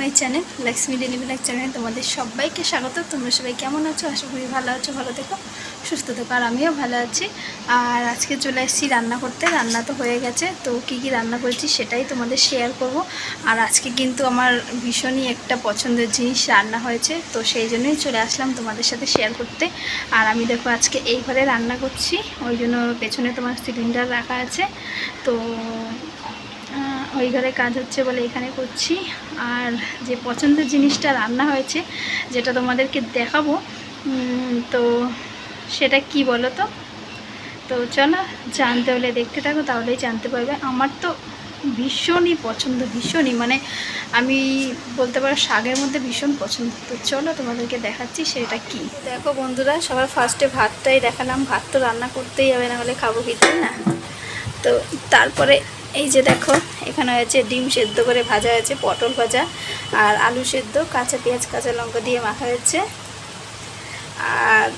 My channel Lakshmi daily blog channel তোমাদের সবাইকে স্বাগত। তোমরা সবাই কেমন আছো? আশা করি ভালো আছো, ভালো থেকো, সুস্থ থেকো, আর আমিও ভালো আছি। আর আজকে চলে এসেছি রান্না করতে, রান্না তো হয়ে গেছে, তো কী কী রান্না করেছি সেটাই তোমাদের শেয়ার করব। আর আজকে কিন্তু আমার ভীষণই একটা পছন্দের জিনিস রান্না হয়েছে, তো সেই জন্যই চলে আসলাম তোমাদের সাথে শেয়ার করতে। আর আমি দেখো আজকে এই ঘরে রান্না করছি, ওই জন্য পেছনে তোমার সিলিন্ডার রাখা আছে, তো ওই ঘরে কাজ হচ্ছে বলে এখানে করছি। আর যে পছন্দের জিনিসটা রান্না হয়েছে, যেটা তোমাদেরকে দেখাবো তো সেটা কি বলো তো? তো চলো, জানতে হলে দেখতে থাকো, তাহলেই জানতে পারবে। আমার তো ভীষণই পছন্দ, ভীষণই। মানে আমি বলতে পারো, শাকের মধ্যে ভীষণ পছন্দ। তো চলো, তোমাদেরকে দেখাচ্ছি সেটা কি। দেখো বন্ধুরা, সবার ফার্স্টে ভাতটাই দেখালাম। ভাত তো রান্না করতেই হবে, না হলে খাব কি না? তো তারপরে এই যে দেখো, এখানে হয়েছে ডিম সেদ্ধ করে ভাজা হয়েছে, পটল ভাজা আর আলু সেদ্ধ, কাঁচা পেঁয়াজ, কাঁচা লঙ্কা দিয়ে মাখা হয়েছে। আর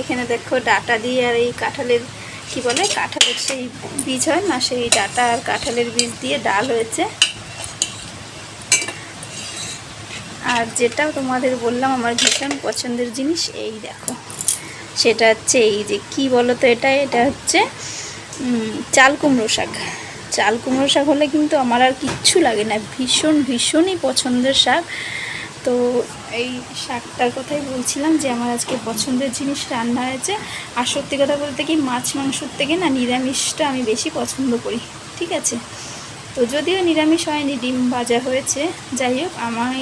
এখানে দেখো ডাটা দিয়ে আর এই কাঁঠালের, কি বলে, কাঁঠালের সেই বীজ হয় না, সেই ডাটা আর কাঁঠালের বীজ দিয়ে ডাল হয়েছে। আর যেটা তোমাদের বললাম, আমার ভীষণ পছন্দের জিনিস, এই দেখো। সেটা হচ্ছে এই যে, কি বলো তো এটা? এটা হচ্ছে চাল কুমড়ো শাক। চাল কুমড়ো শাক হলে কিন্তু আমার আর কিচ্ছু লাগে না, ভীষণ, ভীষণই পছন্দের শাক। তো এই শাকটার কথাই বলছিলাম যে, আমার আজকে পছন্দের জিনিস রান্না হয়েছে। আর সত্যি কথা বলতে কি, মাছ মাংসর থেকে না নিরামিষটা আমি বেশি পছন্দ করি, ঠিক আছে? তো যদিও নিরামিষ হয়নি, ডিম ভাজা হয়েছে। যাই হোক আমার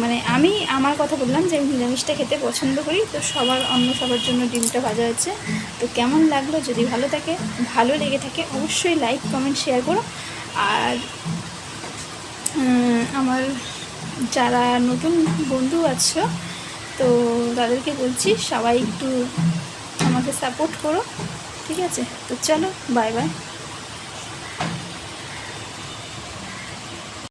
মানে আমি আমার কথা বললাম যে আমি নিরামিষটা খেতে পছন্দ করি, তো সবার, অন্য সবার জন্য ডিমটা ভাজা হচ্ছে তো কেমন লাগল? যদি ভালো থাকে, ভালো লেগে থাকে, অবশ্যই লাইক কমেন্ট শেয়ার করো। আর আমার যারা নতুন বন্ধু আছো, তো তাদেরকে বলছি, সবাই একটু আমাকে সাপোর্ট করো, ঠিক আছে? তো চলো বাই বাই